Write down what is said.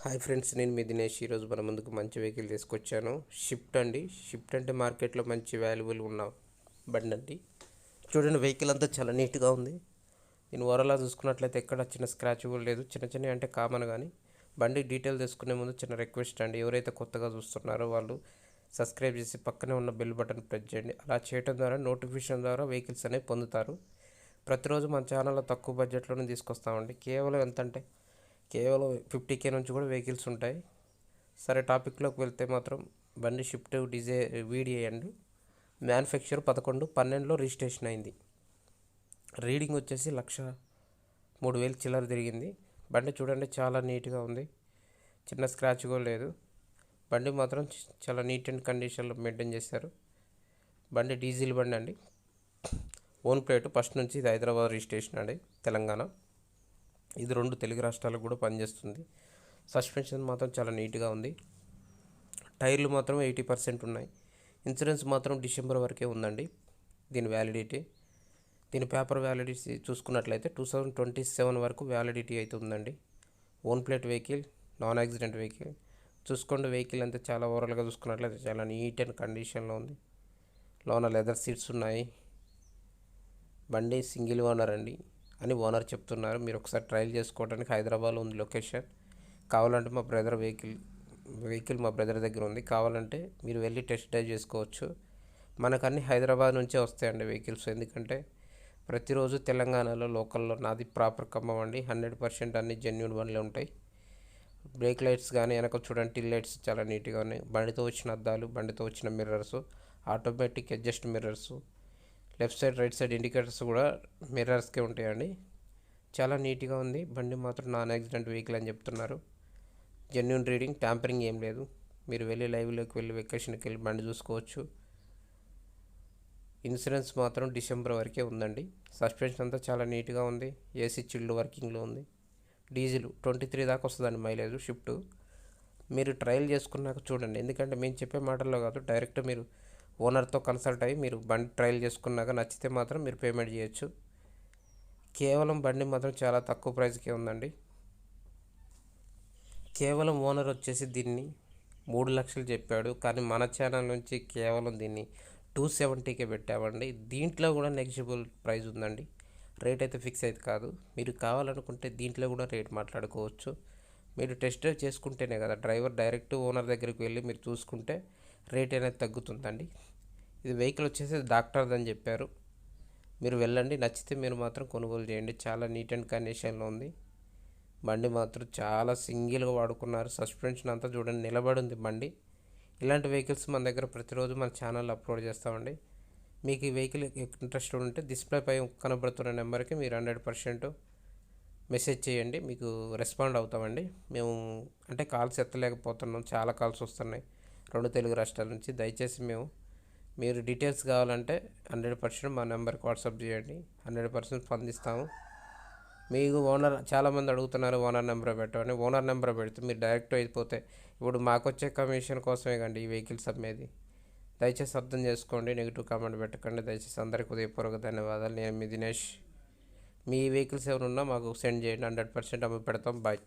Hi friends నేను మీ దినేష్. ఈరోజు మన ముందుకు మంచి వెహికల్ తీసుకొచ్చాను. షిఫ్ట్ అండి. షిఫ్ట్ అంటే మార్కెట్లో మంచి వాల్యుబుల్ ఉన్న బండి అండి. చూడండి వెహికల్ అంతా చాలా నీట్గా ఉంది. నేను ఓరలా చూసుకున్నట్లయితే ఎక్కడ చిన్న స్క్రాచ్ కూడా లేదు. చిన్న చిన్న అంటే కామన్ కానీ బండి డీటెయిల్ తీసుకునే ముందు చిన్న రిక్వెస్ట్ అండి. ఎవరైతే కొత్తగా చూస్తున్నారో వాళ్ళు సబ్స్క్రైబ్ చేసి పక్కనే ఉన్న బెల్ బటన్ ప్రెస్ చేయండి. అలా చేయడం ద్వారా నోటిఫికేషన్ ద్వారా వెహికల్స్ అనేవి పొందుతారు. ప్రతిరోజు మన ఛానల్లో తక్కువ బడ్జెట్లోనే తీసుకొస్తామండి. కేవలం ఎంత అంటే కేవలం ఫిఫ్టీ కే నుంచి కూడా వెహికల్స్ ఉంటాయి. సరే టాపిక్లోకి వెళ్తే మాత్రం బండి షిఫ్ట్ డిజే వీడియో అండి మ్యానుఫ్యాక్చర్ పదకొండు పన్నెండులో రిజిస్ట్రేషన్ అయింది. రీడింగ్ వచ్చేసి లక్ష మూడు వేలు చిల్లర తిరిగింది. బండి చూడండి చాలా నీట్గా ఉంది. చిన్న స్క్రాచ్ కూడా లేదు. బండి మాత్రం చాలా నీట్ అండ్ కండిషన్లో మెయింటైన్ చేశారు. బండి డీజిల్ బండి అండి. ఓన్ ప్లేట్ ఫస్ట్ నుంచి ఇది హైదరాబాద్ రిజిస్ట్రేషన్ అండి తెలంగాణ. ఇది రెండు తెలుగు రాష్ట్రాలకు కూడా పనిచేస్తుంది. సస్పెన్షన్ మాత్రం చాలా నీట్గా ఉంది. టైర్లు మాత్రం ఎయిటీ పర్సెంట్ ఉన్నాయి. ఇన్సూరెన్స్ మాత్రం డిసెంబర్ వరకే ఉందండి. దీని వ్యాలిడిటీ దీని పేపర్ వ్యాలిడిటీ చూసుకున్నట్లయితే టూ థౌజండ్ ట్వంటీ సెవెన్ వరకు వ్యాలిడిటీ అయితే ఉందండి. Own plate vehicle non accident vehicle. చూసుకోండి వెహికల్ అంతా చాలా ఓవరాల్గా చూసుకున్నట్లయితే చాలా నీట్ అండ్ కండిషన్లో ఉంది. లోన లెదర్ సీట్స్ ఉన్నాయి. బండి సింగిల్ ఓనర్ అండి అని ఓనర్ చెప్తున్నారు. మీరు ఒకసారి ట్రయల్ చేసుకోవడానికి హైదరాబాద్లో ఉంది లొకేషన్. కావాలంటే మా బ్రదర్ వెహికల్ వెహికల్ మా బ్రదర్ దగ్గర ఉంది. కావాలంటే మీరు వెళ్ళి టెస్ట్ డ్రైవ్ చేసుకోవచ్చు. మనకన్నీ హైదరాబాద్ నుంచే వస్తాయండి వెహికల్స్. ఎందుకంటే ప్రతిరోజు తెలంగాణలో లోకల్లో నాది ప్రాపర్ ఖమ్మం అండి. హండ్రెడ్ పర్సెంట్ అన్ని జెన్యున్ బండ్లు ఉంటాయి. బ్రేక్ లైట్స్ కానీ వెనక చూడండి టిల్ లైట్స్ చాలా నీట్గా ఉన్నాయి. బండితో వచ్చిన అద్దాలు బండితో వచ్చిన mirrors automatic adjust mirrors left side right side indicators కూడా మిర్రర్స్కే ఉంటాయండి. చాలా నీట్గా ఉంది. బండి మాత్రం నాన్ యాక్సిడెంట్ వెహికల్ అని చెప్తున్నారు. జెన్యున్ రీడింగ్ ట్యాంపరింగ్ ఏం లేదు. మీరు వెళ్ళి లైవ్లోకి వెళ్ళి వెకేషన్కి వెళ్ళి బండి చూసుకోవచ్చు. ఇన్సూరెన్స్ మాత్రం డిసెంబర్ వరకే ఉందండి. సస్పెన్షన్ అంతా చాలా నీట్గా ఉంది. ఏసీ చిల్డ్ వర్కింగ్లో ఉంది. డీజిల్ ట్వంటీ త్రీ దాకా వస్తుందండి మైలేజ్ షిఫ్ట్. మీరు ట్రయల్ చేసుకున్నాక చూడండి. ఎందుకంటే మేము చెప్పే మాటల్లో కాదు డైరెక్ట్ మీరు ఓనర్తో కన్సల్ట్ అయ్యి మీరు బండి ట్రయల్ చేసుకున్నాక నచ్చితే మాత్రం మీరు పేమెంట్ చేయొచ్చు. కేవలం బండి మాత్రం చాలా తక్కువ ప్రైస్కే ఉందండి. కేవలం ఓనర్ వచ్చేసి దీన్ని మూడు లక్షలు చెప్పాడు. కానీ మన ఛానల్ నుంచి కేవలం దీన్ని టూ సెవెంటీకే పెట్టామండి. దీంట్లో కూడా నెగిజిబుల్ ప్రైస్ ఉందండి. రేట్ అయితే ఫిక్స్ అయితే కాదు. మీరు కావాలనుకుంటే దీంట్లో కూడా రేట్ మాట్లాడుకోవచ్చు. మీరు టెస్ట్ డ్రైవ్ చేసుకుంటేనే కదా డ్రైవర్ డైరెక్ట్ ఓనర్ దగ్గరికి వెళ్ళి మీరు చూసుకుంటే రేట్ అనేది తగ్గుతుందండి. ఇది వెహికల్ వచ్చేసి డాక్టర్ది అని చెప్పారు. మీరు వెళ్ళండి నచ్చితే మీరు మాత్రం కొనుగోలు చేయండి. చాలా నీట్ అండ్ కండిషన్లో ఉంది. బండి మాత్రం చాలా సింగిల్గా వాడుకున్నారు. సస్పెన్షన్ అంతా చూడండి నిలబడి ఉంది బండి. ఇలాంటి వెహికల్స్ మన దగ్గర ప్రతిరోజు మన ఛానల్ అప్లోడ్ చేస్తామండి. మీకు ఈ వెహికల్ ఇంట్రెస్ట్ ఉంటే డిస్ప్లే పై కనబడుతున్న నెంబర్కి మీరు హండ్రెడ్ పర్సెంట్ మెసేజ్ చేయండి. మీకు రెస్పాండ్ అవుతామండి. మేము అంటే కాల్స్ ఎత్తలేకపోతున్నాం. చాలా కాల్స్ వస్తున్నాయి. రెండు తెలుగు రాష్ట్రాల నుంచి. దయచేసి మేము మీరు డీటెయిల్స్ కావాలంటే హండ్రెడ్ పర్సెంట్ మా నెంబర్కి వాట్సాప్ చేయండి. హండ్రెడ్ పర్సెంట్ స్పందిస్తాము. మీకు ఓనర్ చాలామంది అడుగుతున్నారు ఓనర్ నెంబర్ పెట్టమని. ఓనర్ నెంబర్ పెడితే మీరు డైరెక్ట్ అయిపోతే ఇప్పుడు మాకు వచ్చే కమిషన్ కోసమే కండి ఈ వెహికల్స్ అమ్మేది. దయచేసి అర్థం చేసుకోండి నెగిటివ్ కామెంట్ పెట్టకండి. దయచేసి అందరికీ ఉదయపూర్వక ధన్యవాదాలు. నేను మీ దినేష్. మీ వెహికల్స్ ఎవరున్నా మాకు సెండ్ చేయండి. హండ్రెడ్ పర్సెంట్ అమ్మి పెడతాం. బాయ్